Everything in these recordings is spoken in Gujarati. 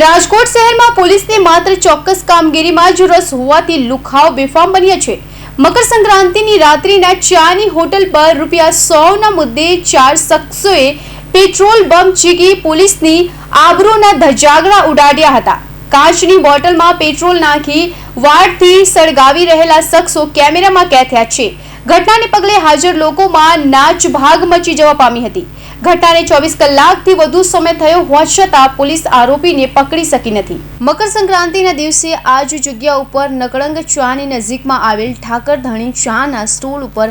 રાજકોટ શહેરમાં પોલીસને માત્ર ચોક્કસ કામગીરીમાં જ રસ હોવાથી લુખાવ બેફામ બન્યા છે. મકર સંક્રાંતિની રાત્રિના ચાની હોટલ પર રૂપિયા સોના મુદ્દે ચાર શખ્સોએ પેટ્રોલ બમ ચીકી પોલીસની આબરૂના ધજાગરા ઉડાડ્યા હતા. કાચની બોટલમાં પેટ્રોલ નાખી વાડથી સળગાવી રહેલા શખ્સો કેમેરામાં કેથ્યા છે. ઘટનાને પગલે હાજર લોકોમાં નાચ ભાગ મચી જવા પામી હતી. ઘટનાને ચોવીસ કલાકથી વધુ સમય થયો હોવા છતાં પોલીસ આરોપીને પકડી શકી નથી. મકર સંક્રાંતિના દિવસે આ જ જગ્યા ઉપર નકળંગ ચાની નજીકમાં આવેલ ઠાકર ધણી ચાના સ્ટોલ ઉપર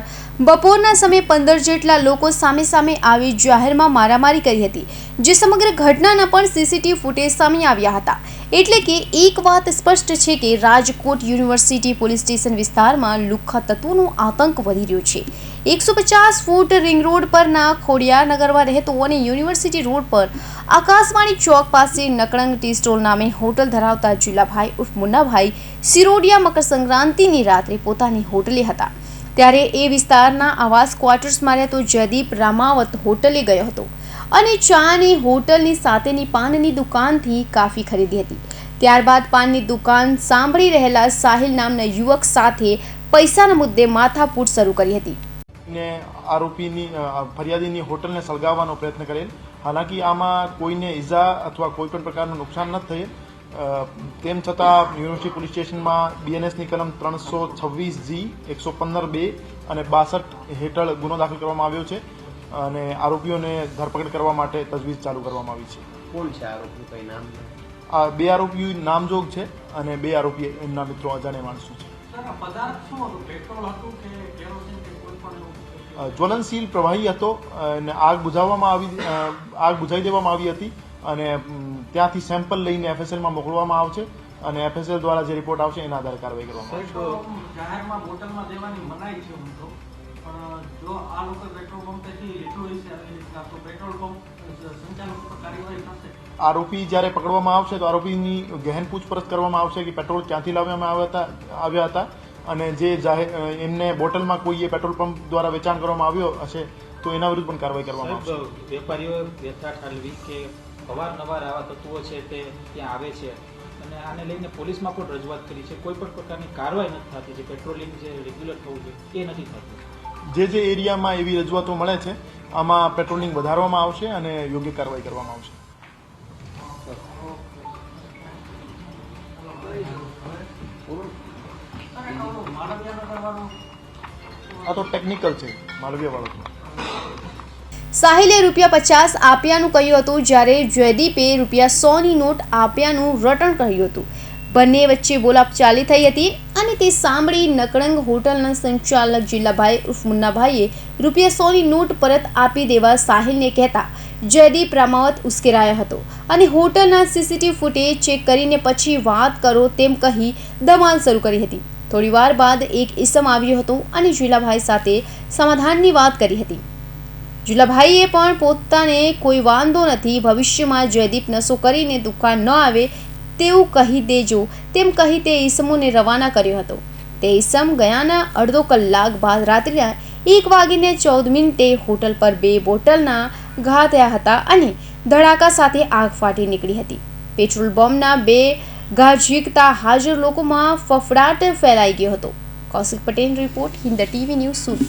બપોરના સમયે પંદર જેટલા લોકો સામે સામે આવી જાહેરમાં મારામારી કરી હતી, જે સમગ્ર ઘટનાના પણ સીસીટીવી ફૂટેજ સામે આવ્યા હતા. એટલે કે એક વાત સ્પષ્ટ છે કે રાજકોટ યુનિવર્સિટી પોલીસ સ્ટેશન વિસ્તારમાં લુખ્ખા તત્વોનો આતંક વધી રહ્યો છે. એકસો પચાસ ફૂટ રિંગ રોડ પરના ખોડિયાર નગરમાં રહેતો અને યુનિવર્સિટી રોડ પર આકાશવાણી ચોક પાસે નકળંગ ટી સ્ટોલ નામે હોટલ ધરાવતા જુલાભાઈ ઉર્ફ મુન્નાભાઈ સિરોડિયા મકર સંક્રાંતિની રાત્રે પોતાની હોટલે હતા. ત્યારે એ વિસ્તારના આવાસ ક્વાર્ટર્સમાં રહેતો જયદીપ રામાવત હોટલે ગયો હતો અને ચાની હોટલની સાથેની પાનની દુકાનથી કાફી ખરીદી હતી. ત્યારબાદ પાનની દુકાન સાંભળી રહેલા સાહિલ નામના યુવક સાથે પૈસાના મુદ્દે માથાકૂટ શરૂ કરી હતી. ને આરોપીની ફરિયાદીની હોટલને સળગાવવાનો પ્રયત્ન કરેલ. હાલાકી આમાં કોઈને ઈજા અથવા કોઈ પણ પ્રકારનું નુકસાન ન થયેલ. તેમ છતાં યુનિવર્સિટી પોલીસ સ્ટેશનમાં બીએનએસની કલમ ત્રણસો છવ્વીસ જી એકસો પંદર બે અને બાસઠ હેઠળ ગુનો દાખલ કરવામાં આવ્યો છે અને આરોપીઓને ધરપકડ કરવા માટે તજવીજ ચાલુ કરવામાં આવી છે. કોણ છે આરોપી? કઈ નામ આ બે આરોપી નામજોગ છે અને બે આરોપી એમના મિત્રો અજાણ્યા માણસો છે. પદાર્થ શું હતું? પેટ્રોલ હતું કે કેરોસીન જ્વલનશીલ પ્રવાહી હતો અને આગ બુઝાવવામાં આવી આગ બુઝાવી દેવામાં આવી હતી અને ત્યાંથી સેમ્પલ લઈને એફએસએલમાં મોકલવામાં આવશે અને એફએસએલ દ્વારા જે રિપોર્ટ આવશે એના આધારે કાર્યવાહી કરવામાં આવશે. જાહેરમાં બોટલમાં દેવાની મનાઈ છે હું તો. પણ જો આ લોકો પેટ્રોલ પંપ તેથી લીધું હોય છે આવી રીતના તો પેટ્રોલ પંપ સંચાલક પર કાર્યવાહી થશે. આરોપી જ્યારે પકડવામાં આવશે તો આરોપીની ગહેન પૂછપરછ કરવામાં આવશે કે પેટ્રોલ ક્યાંથી લાવવામાં આવ્યા હતા આવ્યા હતા. અને જે જાહેર એમને બોટલમાં કોઈએ પેટ્રોલ પંપ દ્વારા વેચાણ કરવામાં આવ્યો હશે તો એના વિરુદ્ધ પણ કાર્યવાહી કરવામાં આવશે. વેપારીઓ વ્યથા ઠાલવી કે અવારનવાર આવા તત્વો છે તે ત્યાં આવે છે અને આને લઈને પોલીસમાં પણ રજૂઆત કરી છે. કોઈ પણ પ્રકારની કાર્યવાહી નથી થતી. જે પેટ્રોલિંગ જે રેગ્યુલર થવું જોઈએ એ નથી થતું. જે જે એરિયામાં એવી રજૂઆતો મળે છે આમાં પેટ્રોલિંગ વધારવામાં આવશે અને યોગ્ય કાર્યવાહી કરવામાં આવશે. Thank વાળું આ તો ટેકનિકલ છે માલવીયાવાળો છે સાહિલે રૂપિયા પચાસ આપ્યાનું કહ્યું હતું, જ્યારે જયદીપે રૂપિયા સોની નોટ આપ્યાનું રટણ કહ્યું હતું. બંને વચ્ચે બોલાપ ચાલી થઈ હતી અને તે સાંભળી નકળંગ હોટલના સંચાલક જિલ્લાભાઈ ઉર્ફ મુન્નાભાઈએ રૂપિયા સોની નોટ પરત આપી દેવા સાહિલને કહેતા જયદીપ રામાવત ઉશ્કેરાયો હતો. અને હોટલના સીસીટીવી ફૂટેજ ચેક કરીને પછી વાત કરો તેમ કહી ધમાલ શરૂ કરી હતી. થોડીવાર બાદ એક ઇસમ આવ્યો હતો અને જુલાભાઈ સાથે સમાધાનની વાત કરી હતી. જુલાભાઈએ પણ પોતાને કોઈ વાંધો નથી, ભવિષ્યમાં જયદીપ નશો કરીને દુકાન ન આવે તેવું કહી દેજો. તેમ કહી તે ઈસમોને રવાના કર્યો હતો. તે ઈસમ ગયાના અડધો કલાક બાદ રાત્રિના એક વાગીને ચૌદ મિનિટે હોટલ પર બે બોટલના ઘા થયા હતા અને ધડાકા સાથે આગ ફાટી નીકળી હતી. પેટ્રોલ બોમ્બના બે ઘા હાજર લોકોમાં ફફડાટ ફેલાઈ ગયો હતો. Kaushik Patel report Hind TV news Surat.